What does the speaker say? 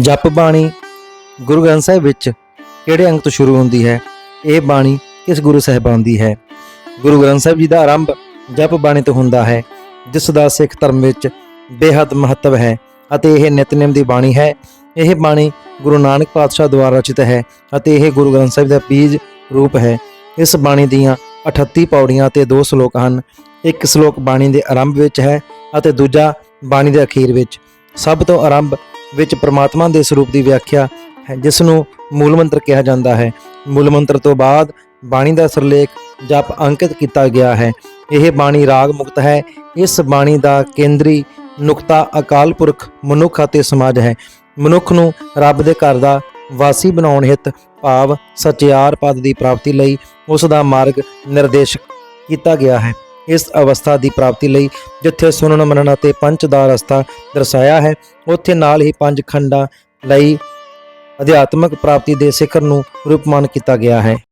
ਜਪ ਬਾਣੀ ਗੁਰੂ ਗ੍ਰੰਥ ਸਾਹਿਬ ਵਿੱਚ ਕਿਹੜੇ ਅੰਗ ਤੋਂ ਸ਼ੁਰੂ ਹੁੰਦੀ ਹੈ? ਇਹ ਬਾਣੀ ਕਿਸ ਗੁਰੂ ਸਾਹਿਬਾਨ ਦੀ ਹੈ? ਗੁਰੂ ਗ੍ਰੰਥ ਸਾਹਿਬ ਜੀ ਦਾ ਆਰੰਭ ਜਪ ਬਾਣੀ ਤੋਂ ਹੁੰਦਾ ਹੈ, ਜਿਸ ਦਾ ਸਿੱਖ ਧਰਮ ਵਿੱਚ ਬੇਹੱਦ ਮਹੱਤਵ ਹੈ ਅਤੇ ਇਹ ਨਿਤਨੇਮ ਦੀ ਬਾਣੀ ਹੈ। ਇਹ ਬਾਣੀ ਗੁਰੂ ਨਾਨਕ ਪਾਤਸ਼ਾਹ ਦੁਆਰਾ ਰਚਿਤ ਹੈ ਅਤੇ ਇਹ ਗੁਰੂ ਗ੍ਰੰਥ ਸਾਹਿਬ ਦਾ ਬੀਜ ਰੂਪ ਹੈ। ਇਸ ਬਾਣੀ ਦੀਆਂ 38 ਪੌੜੀਆਂ ਤੇ ਦੋ ਸ਼ਲੋਕ ਹਨ। ਇੱਕ ਸ਼ਲੋਕ ਬਾਣੀ ਦੇ ਆਰੰਭ ਵਿੱਚ ਹੈ ਅਤੇ ਦੂਜਾ ਬਾਣੀ ਦੇ ਅਖੀਰ ਵਿੱਚ। ਸਭ ਤੋਂ ਆਰੰਭ ਵਿੱਚ ਪ੍ਰਮਾਤਮਾ ਦੇ ਸਰੂਪ ਦੀ ਵਿਆਖਿਆ ਹੈ ਜਿਸ ਨੂੰ ਮੂਲ ਮੰਤਰ ਕਿਹਾ ਜਾਂਦਾ ਹੈ। ਮੂਲ ਮੰਤਰ ਤੋਂ ਬਾਅਦ ਬਾਣੀ ਦਾ ਸਰਲੇਖ ਜਪ ਅੰਕਿਤ ਕੀਤਾ ਗਿਆ ਹੈ। ਇਹ ਬਾਣੀ ਰਾਗ ਮੁਕਤ ਹੈ। ਇਸ ਬਾਣੀ ਦਾ ਕੇਂਦਰੀ ਨੁਕਤਾ ਅਕਾਲ ਪੁਰਖ, ਮਨੁੱਖ ਅਤੇ ਸਮਾਜ ਹੈ। ਮਨੁੱਖ ਨੂੰ ਰੱਬ ਦੇ ਘਰ ਦਾ ਵਾਸੀ ਬਣਾਉਣ ਹਿੱਤ, ਭਾਵ ਸਚਿਆਰ ਪਦ ਦੀ ਪ੍ਰਾਪਤੀ ਲਈ ਉਸ ਦਾ ਮਾਰਗ ਨਿਰਦੇਸ਼ ਕੀਤਾ ਗਿਆ ਹੈ। ਇਸ ਅਵਸਥਾ ਦੀ ਪ੍ਰਾਪਤੀ ਲਈ ਜਿੱਥੇ ਸੁਣਨ ਮੰਨਣ ਅਤੇ ਪੰਚ ਦਾ ਰਸਤਾ ਦਰਸਾਇਆ ਹੈ, ਉੱਥੇ ਨਾਲ ਹੀ ਪੰਜ ਖੰਡਾਂ ਲਈ ਅਧਿਆਤਮਕ ਪ੍ਰਾਪਤੀ ਦੇ ਸਿਖਰ ਨੂੰ ਰੂਪਮਾਨ ਕੀਤਾ ਗਿਆ ਹੈ।